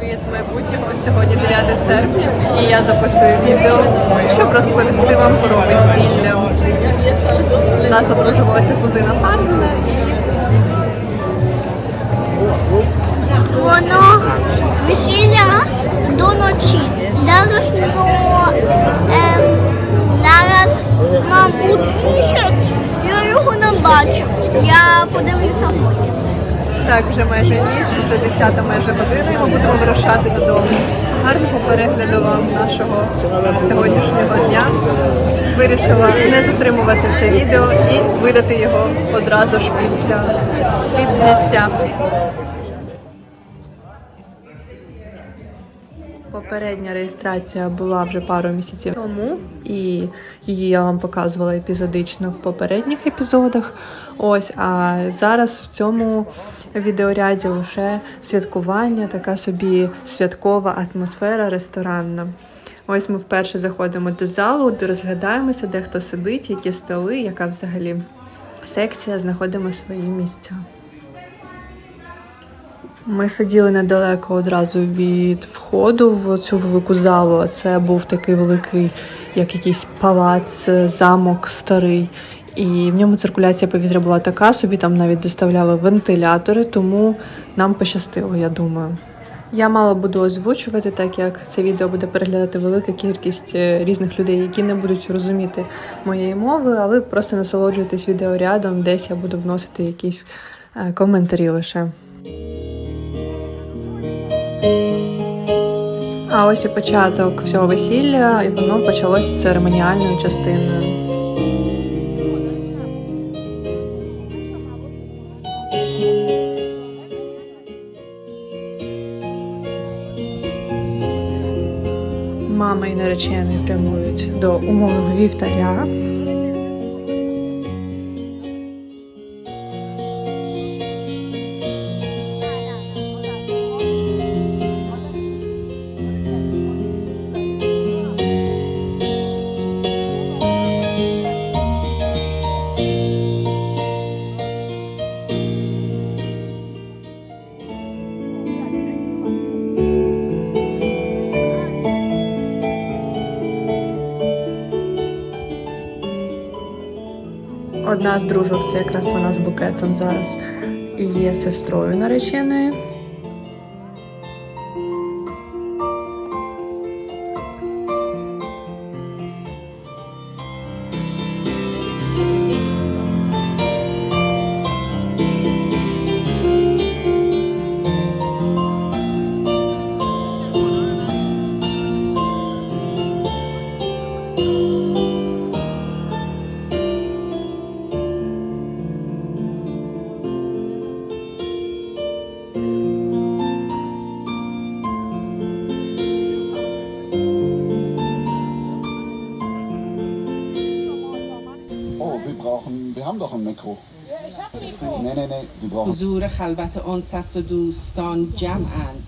привіт з майбутнього. Сьогодні 9 серпня, і я записую відео, щоб розповісти вам про весілля. Нас одружувалася кузина Фарзена Воно весілля до ночі. Зараз ну, ем, зараз, мабуть, місяць. Я його не бачу. Я подивлюся потім. Так, вже майже ніч, це 10 майже година, і ми будемо вирушати додому. Гарного перегляду вам нашого сьогоднішнього дня. Вирішила не затримувати це відео і видати його одразу ж після відзняття. Попередня реєстрація була вже пару місяців тому, і її я вам показувала епізодично в попередніх епізодах. Ось, а зараз в цьому відеоряді лише святкування, така собі святкова атмосфера ресторанна. Ось ми вперше заходимо до залу, де розглядаємося, де хто сидить, які столи, яка взагалі секція, знаходимо свої місця. Ми сиділи недалеко одразу від входу в цю велику залу. Це був такий великий, як якийсь палац, замок старий. І в ньому циркуляція повітря була така, собі там навіть доставляли вентилятори, тому нам пощастило, я думаю. Я мало буду озвучувати, так як це відео буде переглядати велика кількість е, різних людей, які не будуть розуміти моєї мови, а ви просто насолоджуєтесь відеорядом, десь я буду вносити якісь е, коментарі лише. А ось і початок всього весілля, і воно почалось церемоніальною частиною. Мама і наречений прямують до умовного вівтаря. Одна з дружок, це якраз вона з букетом зараз і є сестрою нареченої. Brauchen, Mikro. Nee, nee, nee, die brauchen. حضور خلوت انس است و دوستان جمعند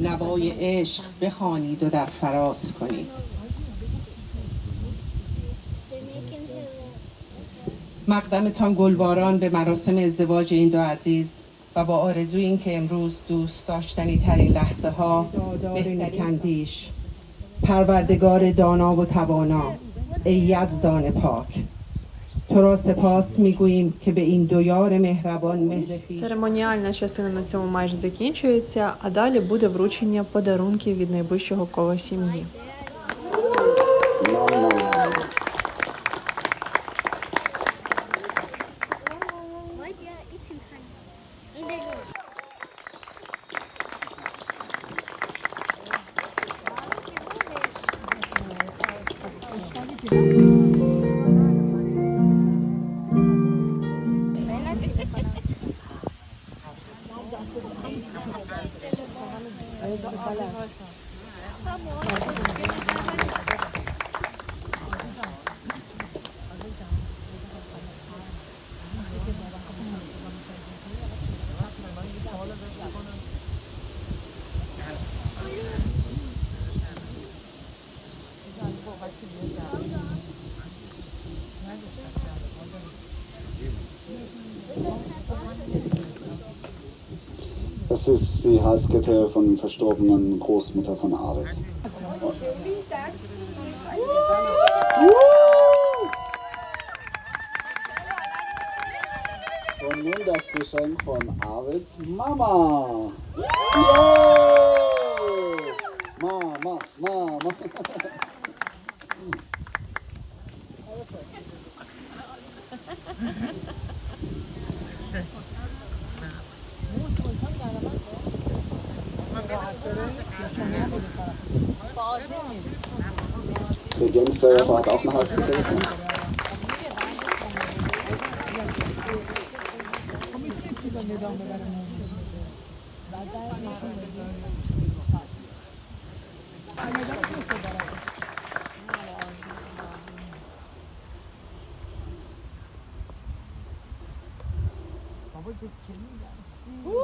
نوای عشق بخوانید و در فراز کنید مقدمتان گلباران به مراسم ازدواج این دو عزیز و با آرزوی اینکه امروز دوست داشتنی ترین لحظه ها بهترین اندیش پروردگار دانا و توانا ای یزدان پاک Церемоніальна частина на цьому майже закінчується, а далі буде вручення подарунків від найближчого кола сім'ї. Das ist die Halskette von verstorbenen Großmutter von Arvid. Und nun das Geschenk von Arvids Mama. Yay! Mama, Mama. Der Gangster hat auch eine Halskette 会不会甜一？呜、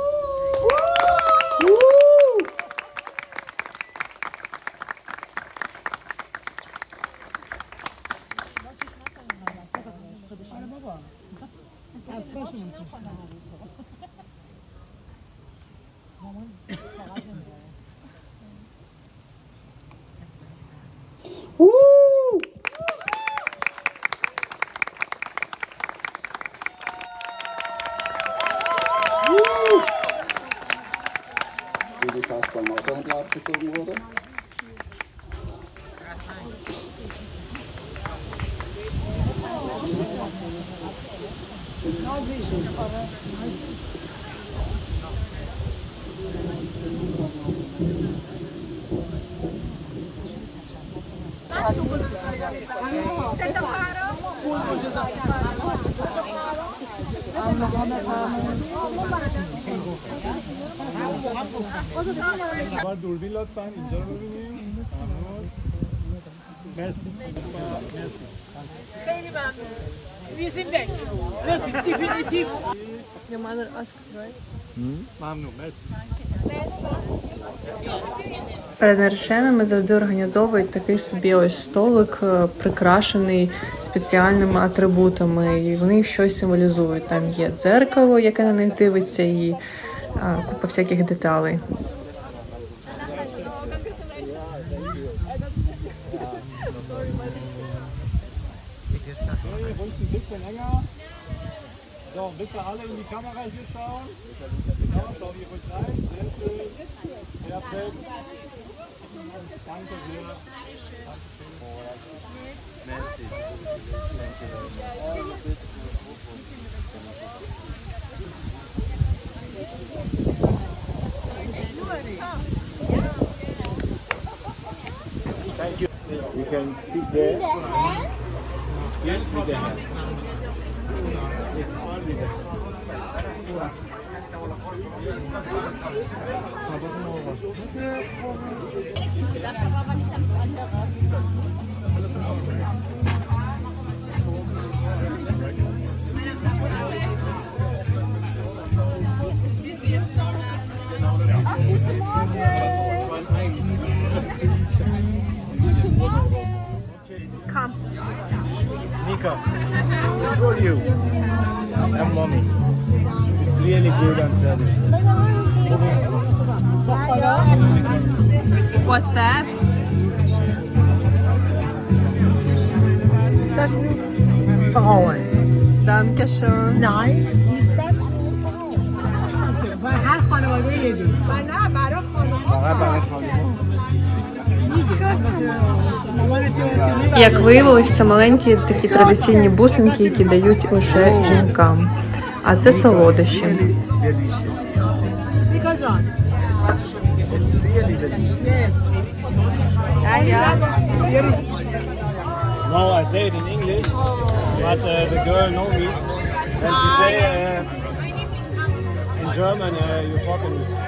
der erst beim Ausland abgezogen wurde. Allah'a emanet olun. بار دوربین لطفا اینجا رو ببینیم ممنون. مرسی مرسی خیلی ممنون. Wir sind weg. Wirklich, definitiv. ممنون مرسی Перед нареченими завжди організовують такий собі ось столик, е, прикрашений спеціальними атрибутами, і вони щось символізують. Там є дзеркало, яке на них дивиться, і е, купа всяких деталей. Okay, ruhig ein bisschen länger. So, bitte alle in die Kamera hier schauen. Genau, schau hier ruhig rein. Sehr schön. Perfekt. Danke sehr. Thank you. You can sit there. Yes, with the hand. It's all with the hand. Nico, it's for you and mommy. It's really good and traditional. What's that? Ist das nur Frauen? Dankeschön. Nein, ist das nur Frauen? برای هر خانواده یه دونه Як виявилось, це маленькі такі традиційні бусинки, які дають лише жінкам. А це солодощі. No, I say it in English, but uh, the girl know me. When she say uh, in German, uh, you're talking.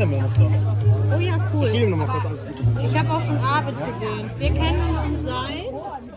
Oh ja, Ich cool. gebe ihm nochmal kurz alles Gute. Ich habe auch schon Arvid gesehen. Wir kennen uns seit.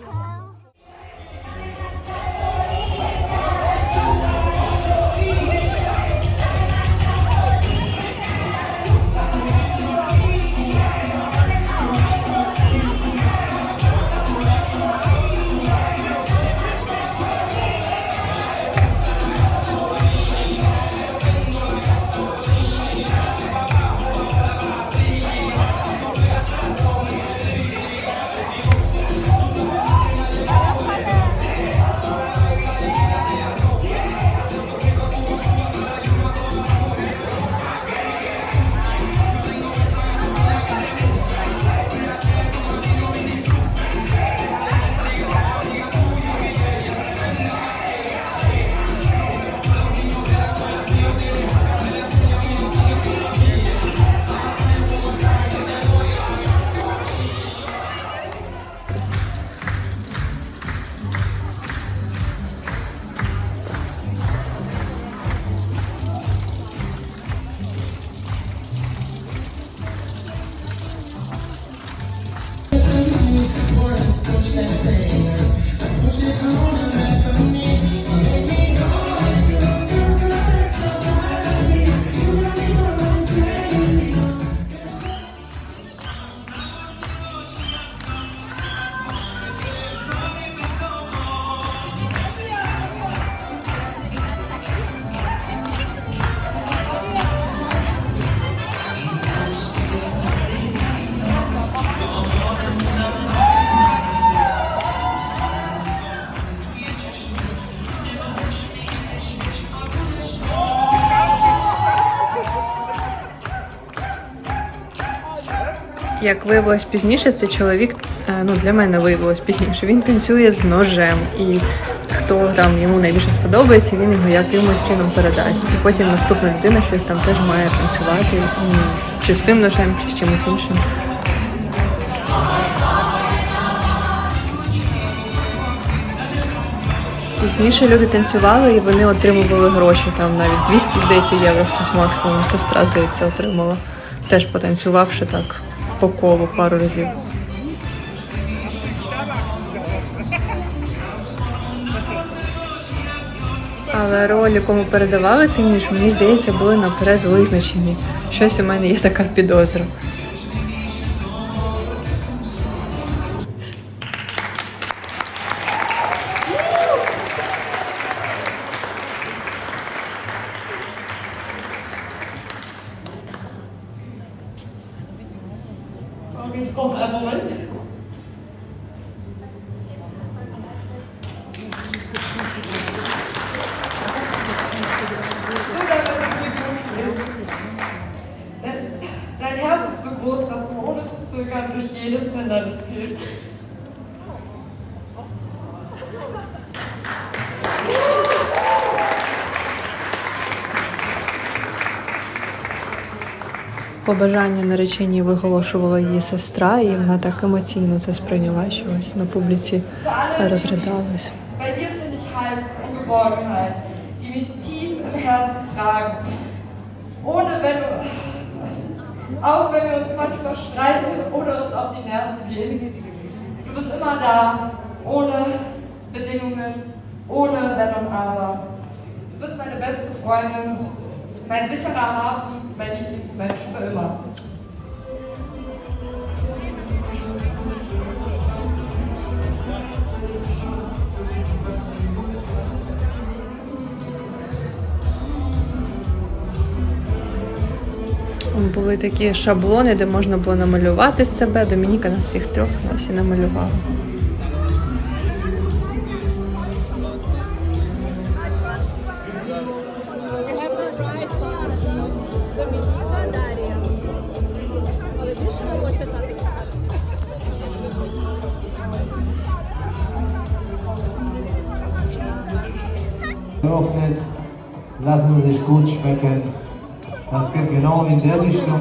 Як виявилось пізніше, цей чоловік, е, ну для мене виявилось пізніше, він танцює з ножем. І хто там йому найбільше сподобається, він його якимось чином передасть. І потім наступна людина щось там теж має танцювати, чи з цим ножем, чи з чимось іншим. Пізніше люди танцювали і вони отримували гроші, там навіть 200, здається, євро хтось максимум. Сестра, здається, отримала. Теж потанцювавши так по колу пару разів. Але ролі, кому передавали цей ніж, мені здається, були наперед визначені. Щось у мене є така підозра. Durch jedes Hindernis. Побажання нареченій виголошувала її сестра, і вона так емоційно це сприйняла, що ось на публіці розридалась. Auch wenn wir uns manchmal streiten oder uns auf die Nerven gehen. Du bist immer da, ohne Bedingungen, ohne Wenn und Aber. Du bist meine beste Freundin, mein sicherer Hafen, mein Lieblingsmensch für immer. Були такі шаблони, де можна було намалювати себе. Домініка нас всіх трьох нас і намалювала. Geöffnet, lassen Sie sich gut schmecken. Muhammed Derviş'le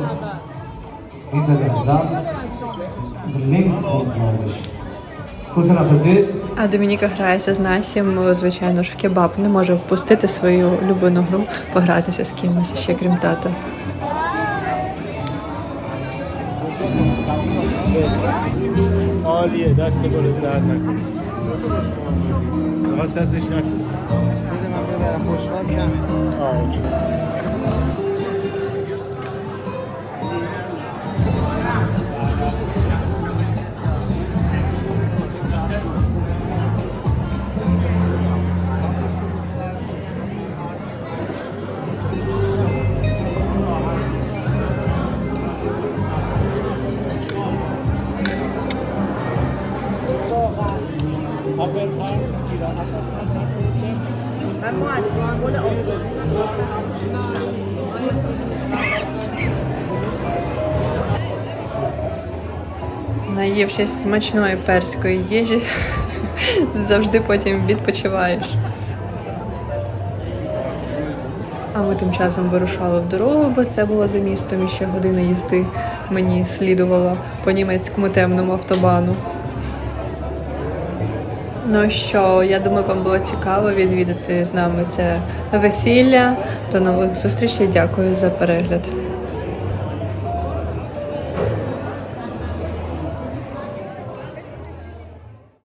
а Домініка грається з Насім, звичайно ж в кебаб. Не може впустити свою любину гру, погратися з кимось ще крім тата. Aliye Наївшись смачної перської їжі, завжди потім відпочиваєш. А ми тим часом вирушали в дорогу, бо це було за містом і ще година їзди мені слідувала по німецькому темному автобану. Ну що, я думаю, вам було цікаво відвідати з нами це весілля. До нових зустрічей. Дякую за перегляд.